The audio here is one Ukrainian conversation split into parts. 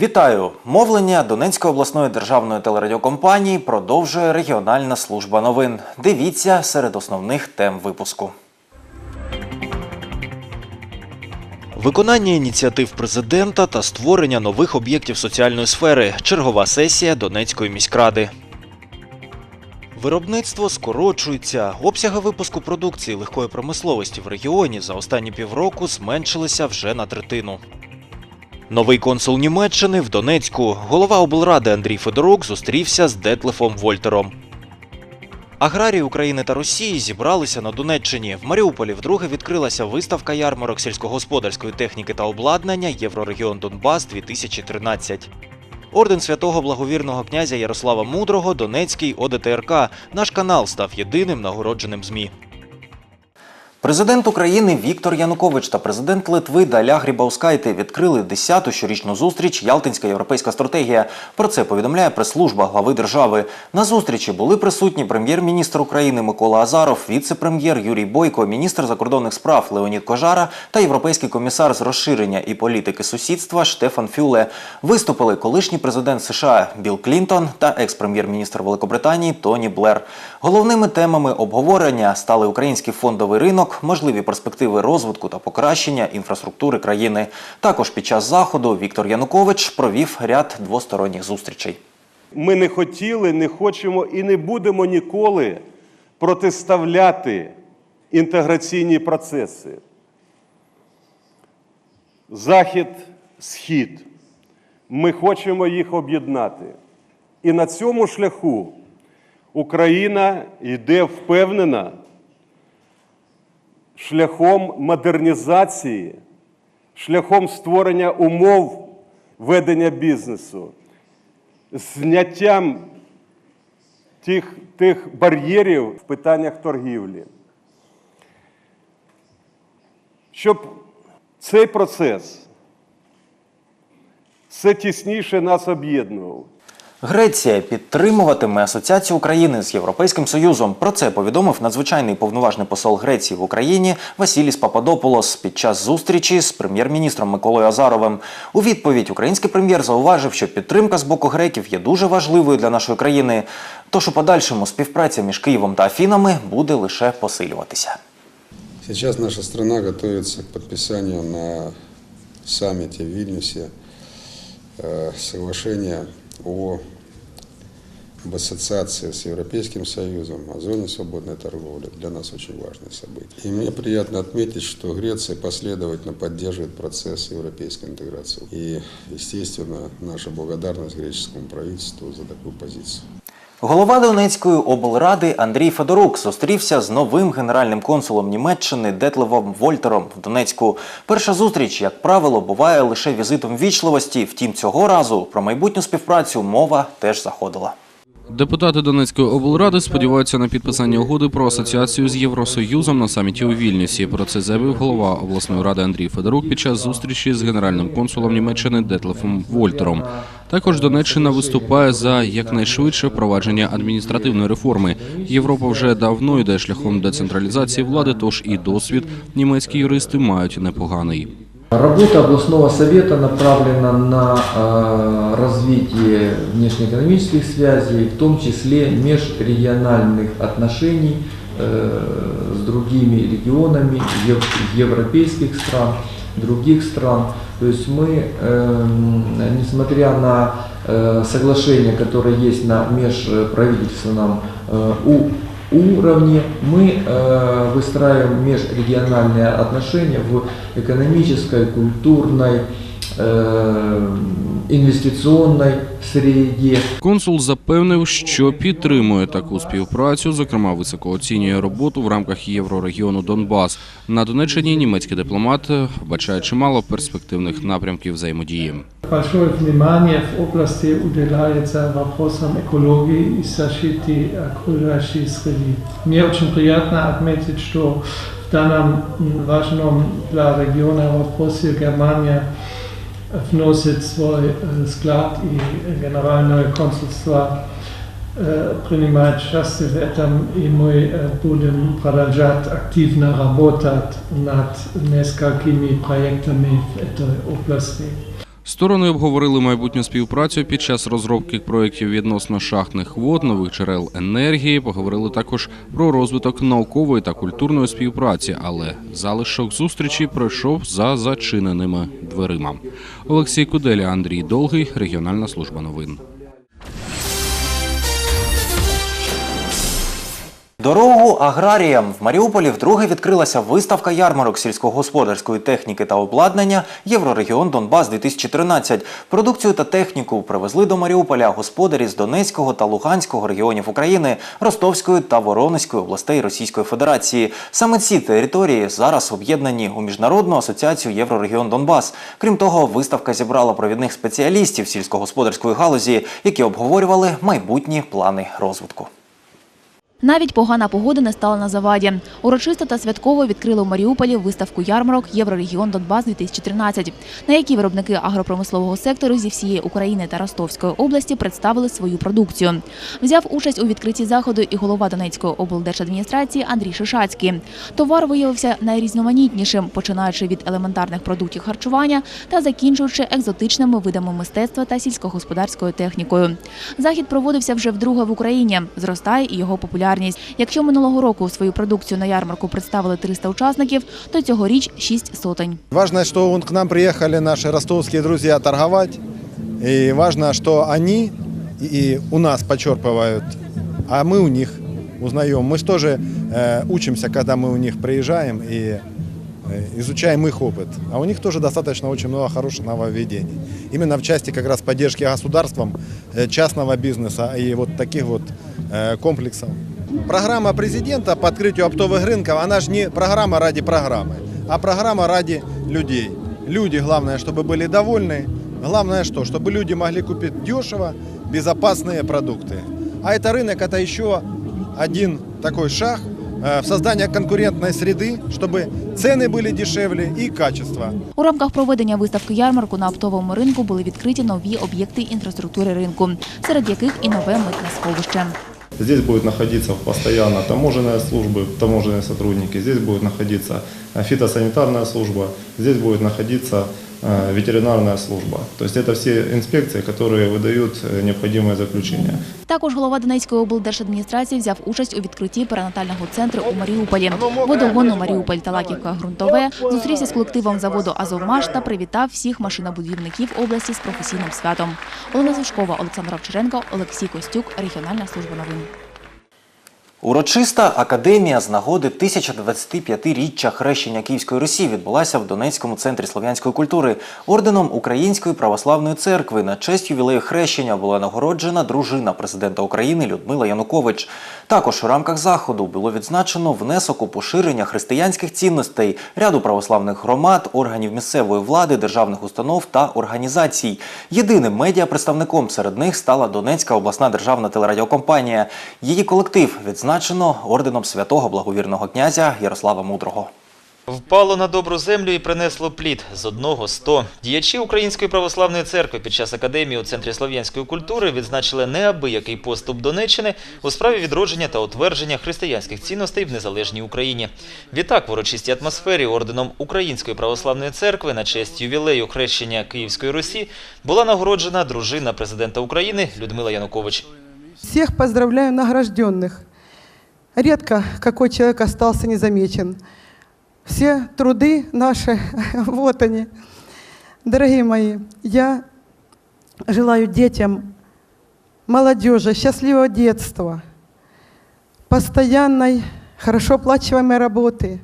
Вітаю! Мовлення Донецької обласної державної телерадіокомпанії продовжує регіональна служба новин. Дивіться серед основних тем випуску. Виконання ініціатив президента та створення нових об'єктів соціальної сфери. Чергова сесія Донецької міськради. Виробництво скорочується. Обсяги випуску продукції легкої промисловості в регіоні за останні півроку зменшилися вже на третину. Новий консул Німеччини в Донецьку. Голова облради Андрій Федорук зустрівся з Детлефом Вольтером. Аграрії України та Росії зібралися на Донеччині. В Маріуполі вдруге відкрилася виставка ярмарок сільськогосподарської техніки та обладнання Єврорегіон Донбас 2013. Орден святого благовірного князя Ярослава Мудрого Донецький ОДТРК. Наш канал став єдиним нагородженим ЗМІ. Президент України Віктор Янукович та президент Литви Даля Грібаускайте відкрили 10-ту щорічну зустріч Ялтинська європейська стратегія. Про це повідомляє прес-служба глави держави. На зустрічі були присутні прем'єр-міністр України Микола Азаров, віце-прем'єр Юрій Бойко, міністр закордонних справ Леонід Кожара та європейський комісар з розширення і політики сусідства Штефан Фюле. Виступили колишній президент США Білл Клінтон та екс-прем'єр-міністр Великобританії Тоні Блер. Головними темами обговорення стали український фондовий ринок, можливі перспективи розвитку та покращення інфраструктури країни. Також під час заходу Віктор Янукович провів ряд двосторонніх зустрічей. Ми не хотіли, не хочемо і не будемо ніколи протиставляти інтеграційні процеси. Захід, схід. Ми хочемо їх об'єднати. І на цьому шляху Україна йде впевнена шляхом модернізації, шляхом створення умов ведення бізнесу, зняттям тих, тих бар'єрів в питаннях торгівлі. Щоб цей процес все тісніше нас об'єднував. Греція підтримуватиме асоціацію України з Європейським Союзом. Про це повідомив надзвичайний повноважний посол Греції в Україні Васіліс Пападополос під час зустрічі з прем'єр-міністром Миколою Азаровим. У відповідь український прем'єр зауважив, що підтримка з боку греків є дуже важливою для нашої країни. Тож у подальшому співпраця між Києвом та Афінами буде лише посилюватися. Сейчас наша страна готовится к подписанию на саммите в Вильнюсе э, соглашения об ассоциации с Европейским Союзом, о зоне свободной торговли. Для нас очень важное событие. И мне приятно отметить, что Греция последовательно поддерживает процесс европейской интеграции. И, естественно, наша благодарность греческому правительству за такую позицию. Голова Донецької облради Андрій Федорук зустрівся з новим генеральним консулом Німеччини Детлевом Вольтером в Донецьку. Перша зустріч, як правило, буває лише візитом вічливості. Втім, цього разу про майбутню співпрацю мова теж заходила. Депутати Донецької облради сподіваються на підписання угоди про асоціацію з Євросоюзом на саміті у Вільнюсі. Про це заявив голова обласної ради Андрій Федорук під час зустрічі з генеральним консулом Німеччини Детлефом Вольтером. Також Донеччина виступає за якнайшвидше впровадження адміністративної реформи. Європа вже давно йде шляхом децентралізації влади, тож і досвід німецькі юристи мають непоганий. Работа областного совета направлена на э, развитие внешнеэкономических связей, в том числе межрегиональных отношений э, с другими регионами ев- европейских стран, других стран. То есть мы, э, несмотря на э, соглашение, которое есть на межправительственном э, у- уровне, мы э, выстраиваем межрегиональные отношения в экономической, культурной, э, инвестиционной среде. Консул запевнив, що підтримує таку співпрацю. Зокрема, високо оцінює роботу в рамках єврорегіону Донбас. На Донеччині німецький дипломат вбачає чимало перспективних напрямків взаимодії. Большое внимание в области уделяется вопросам экологии и защиты окружающей среды. Мне очень приятно отметить, что в данном м, важном для региона вопросе Германия вносит свой э, склад и генеральное консульство э, принимает участие в этом, и мы э, будем продолжать активно работать над несколькими проектами в этой области. Сторони обговорили майбутню співпрацю під час розробки проєктів відносно шахтних вод, нових джерел енергії. Поговорили також про розвиток наукової та культурної співпраці, але залишок зустрічі пройшов за зачиненими дверима. Олексій Куделя, Андрій Долгий, регіональна служба новин. Дорогу аграріям в Маріуполі вдруге відкрилася виставка ярмарок сільськогосподарської техніки та обладнання Єврорегіон Донбас 2013. Продукцію та техніку привезли до Маріуполя господарі з Донецького та Луганського регіонів України, Ростовської та Воронезької областей Російської Федерації. Саме ці території зараз об'єднані у міжнародну асоціацію Єврорегіон Донбас. Крім того, виставка зібрала провідних спеціалістів сільськогосподарської галузі, які обговорювали майбутні плани розвитку. Навіть погана погода не стала на заваді. Урочисто та святково відкрили у Маріуполі виставку ярмарок Єврорегіон Донбас 2013 на якій виробники агропромислового сектору зі всієї України та Ростовської області представили свою продукцію. Взяв участь у відкритті заходу і голова Донецької облдержадміністрації Андрій Шишацький. Товар виявився найрізноманітнішим, починаючи від елементарних продуктів харчування та закінчуючи екзотичними видами мистецтва та сільськогосподарською технікою. Захід проводився вже вдруге в Україні. Зростає і його популярність Якщо минулого року свою продукцію на ярмарку представили 300 учасників, то цьогоріч 6 сотень. Важно, что он, к нам приехали наши ростовские друзья торговать. И важно, что они и у нас почерпывают, а мы у них узнаем. Мы же тоже э, учимся, когда мы у них приезжаем и э, изучаем их опыт. А у них тоже достаточно очень много хороших нововведений. Именно в части как раз поддержки государством э, частного бизнеса и вот таких вот э, комплексов. Программа президента по открытию оптовых рынков, она же не программа ради программы, а программа ради людей. Люди, главное, чтобы были довольны. Главное что? Чтобы люди могли купить дешево, безопасные продукты. А это рынок, это еще один такой шаг э, в создание конкурентной среды, чтобы цены были дешевле и качество. У рамках проведення виставки ярмарку на оптовому ринку були відкриті нові об'єкти інфраструктури ринку, серед яких і нове митне сховище. Здесь будут находиться постоянно таможенные службы, таможенные сотрудники, здесь будет находиться э, фитосанитарная служба, здесь будет находиться э, ветеринарная служба. То есть это все инспекции, которые выдают э, необходимое заключение. Також голова Донецької облдержадміністрації взяв участь у відкритті перинатального центру у Маріуполі. Водогону Маріуполь та Лаківка Грунтове зустрівся з колективом заводу Азовмаш та привітав всіх машинобудівників області з професійним святом. Олена Сушкова, Олександр Овчаренко, Олексій Костюк, регіональна служба новин. Урочиста академія з нагоди 1025-річчя хрещення Київської Русі відбулася в Донецькому центрі слов'янської культури. Орденом Української православної церкви на честь ювілею хрещення була нагороджена дружина президента України Людмила Янукович. Також у рамках заходу було відзначено внесок у поширення християнських цінностей ряду православних громад, органів місцевої влади, державних установ та організацій. Єдиним медіапредставником серед них стала Донецька обласна державна телерадіокомпанія. Її колектив відзначено орденом святого благовірного князя Ярослава Мудрого. Впало на добру землю і принесло плід з одного сто. Діячі Української православної церкви під час академії у центрі слов'янської культури відзначили неабиякий поступ Донеччини у справі відродження та утвердження християнських цінностей в незалежній Україні. Відтак в урочистій атмосфері орденом Української православної церкви на честь ювілею хрещення Київської Русі була нагороджена дружина президента України Людмила Янукович. Всех поздравляю награжденных. Редко какой человек остался незамечен. Все труды наши, вот они. Дорогие мои, я желаю детям, молодежи счастливого детства, постоянной, хорошо оплачиваемой работы,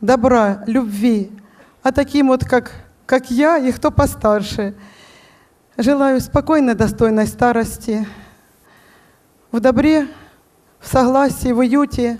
добра, любви. А таким вот, как, как я и кто постарше, желаю спокойной, достойной старости, в добре, в согласии, в уюте.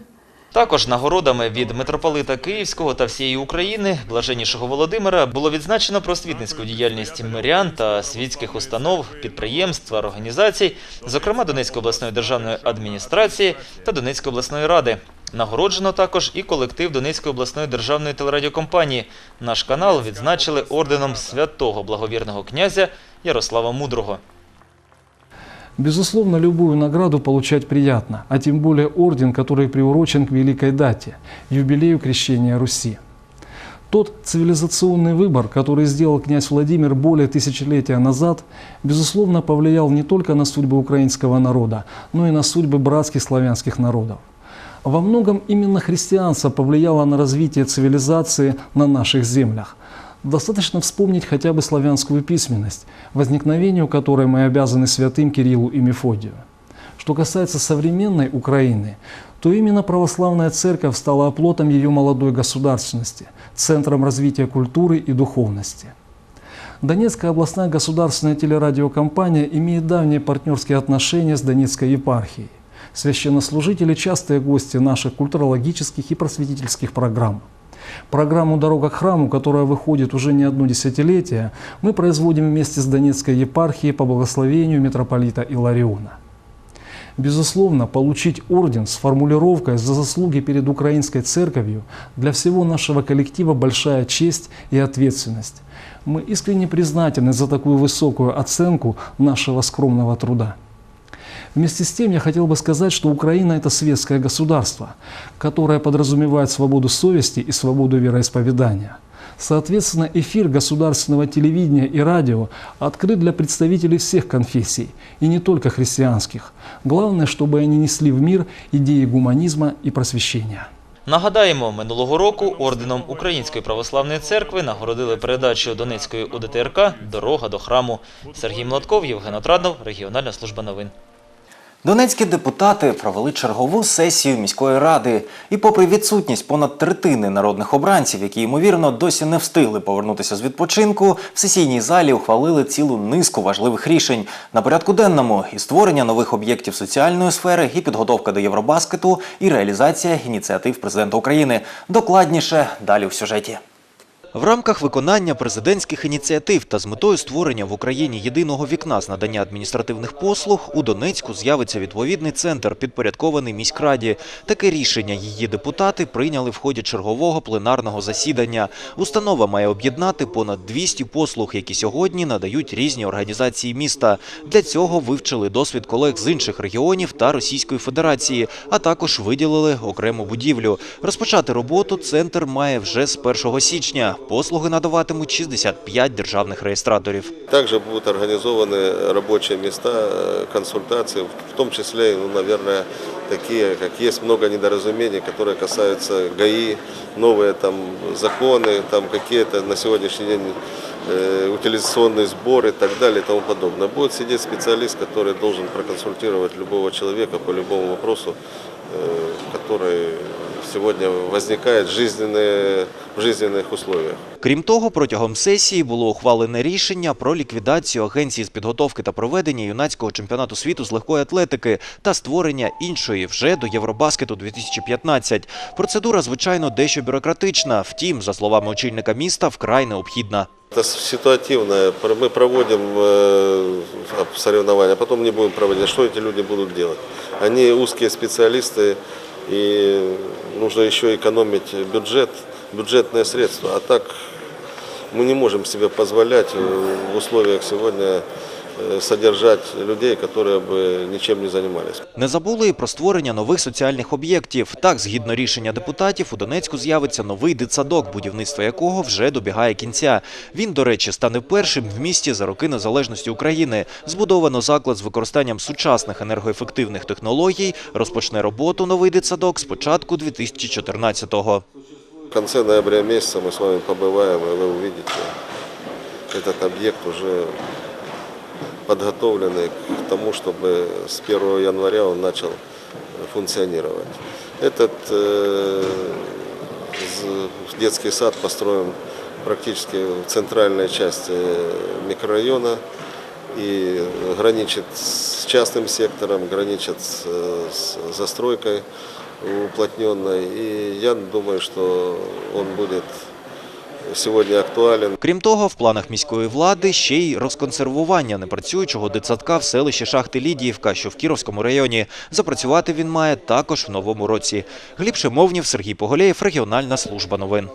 Також нагородами від митрополита Київського та всієї України, блаженнішого Володимира, було відзначено просвітницьку діяльність мирян та світських установ, підприємств організацій, зокрема Донецької обласної державної адміністрації та Донецької обласної ради. Нагороджено також і колектив Донецької обласної державної телерадіокомпанії. Наш канал відзначили орденом святого благовірного князя Ярослава Мудрого. Безусловно, любую награду получать приятно, а тем более орден, который приурочен к великой дате – юбилею крещения Руси. Тот цивилизационный выбор, который сделал князь Владимир более тысячелетия назад, безусловно повлиял не только на судьбы украинского народа, но и на судьбы братских славянских народов. Во многом именно христианство повлияло на развитие цивилизации на наших землях. Достаточно вспомнить хотя бы славянскую письменность, возникновению которой мы обязаны святым Кириллу и Мефодию. Что касается современной Украины, то именно православная церковь стала оплотом ее молодой государственности, центром развития культуры и духовности. Донецкая областная государственная телерадиокомпания имеет давние партнерские отношения с Донецкой епархией. Священнослужители – частые гости наших культурологических и просветительских программ. Программу «Дорога к храму», которая выходит уже не одно десятилетие, мы производим вместе с Донецкой епархией по благословению митрополита Илариона. Безусловно, получить орден с формулировкой «За заслуги перед Украинской Церковью» для всего нашего коллектива большая честь и ответственность. Мы искренне признательны за такую высокую оценку нашего скромного труда. Вместе с тем я хотел бы сказать, что Украина – это светское государство, которое подразумевает свободу совести и свободу вероисповедания. Соответственно, эфир государственного телевидения и радио открыт для представителей всех конфессий, и не только христианских. Главное, чтобы они несли в мир идеи гуманизма и просвещения. Нагадаємо, минулого року орденом Української православної церкви нагородили передачу Донецької УДТРК «Дорога до храму». Сергій Младков, Євген Отраднов, Регіональна служба новин. Донецькі депутати провели чергову сесію міської ради. І попри відсутність понад третини народних обранців, які ймовірно досі не встигли повернутися з відпочинку, в сесійній залі ухвалили цілу низку важливих рішень на порядку денному і створення нових об'єктів соціальної сфери, і підготовка до Євробаскету, і реалізація ініціатив президента України. Докладніше далі в сюжеті. В рамках виконання президентських ініціатив та з метою створення в Україні єдиного вікна з надання адміністративних послуг у Донецьку з'явиться відповідний центр, підпорядкований міськраді. Таке рішення її депутати прийняли в ході чергового пленарного засідання. Установа має об'єднати понад 200 послуг, які сьогодні надають різні організації міста. Для цього вивчили досвід колег з інших регіонів та Російської Федерації, а також виділили окрему будівлю. Розпочати роботу центр має вже з 1 січня. Послуги надаватимуть 65 державних реєстраторів. Также будут организованы рабочие места, э, консультации, в том числе, ну, наверное, такие, как есть много недоразумений, которые касаются ГАИ, новые там законы, там какие-то на сегодняшний день э, утилизационные сборы и так далее и тому подобное. Будет сидеть специалист, который должен проконсультировать любого человека по любому вопросу, э, который сегодня возникает в, жизненные, в жизненных условиях. Крім того, протягом сесії було ухвалене рішення про ліквідацію агенції з підготовки та проведення юнацького чемпіонату світу з легкої атлетики та створення іншої вже до Євробаскету 2015. Процедура, звичайно, дещо бюрократична. Втім, за словами очільника міста, вкрай необхідна. Это ситуативное. Мы проводим э, соревнования, потом не будем проводить. Что эти люди будут делать? Они узкие специалисты, и нужно еще экономить бюджет, бюджетные средства. А так мы не можем себе позволять э, в условиях сегодня э, содержать людей, которые бы ничем не занимались. Не забули і про створення нових соціальних об'єктів. Так, згідно рішення депутатів, у Донецьку з'явиться новий дитсадок, будівництво якого вже добігає кінця. Він, до речі, стане першим в місті за роки незалежності України. Збудовано заклад з використанням сучасних енергоефективних технологій. Розпочне роботу новий дитсадок з початку 2014-го. В конце ноября месяца мы с вами побываем, и вы увидите, этот объект уже подготовленный к тому, чтобы с 1 января он начал функционировать. Этот э, детский сад построен практически в центральной части микрорайона и граничит с частным сектором, граничит с, с застройкой уплотненной. И я думаю, что он будет сегодня актуален. Крім того, в планах міської влади ще й розконсервування непрацюючого дитсадка в селищі Шахти Лідіївка, що в Кіровському районі. Запрацювати він має також в новому році. Гліб Шимовнів, Сергій Поголєєв, Регіональна служба новин.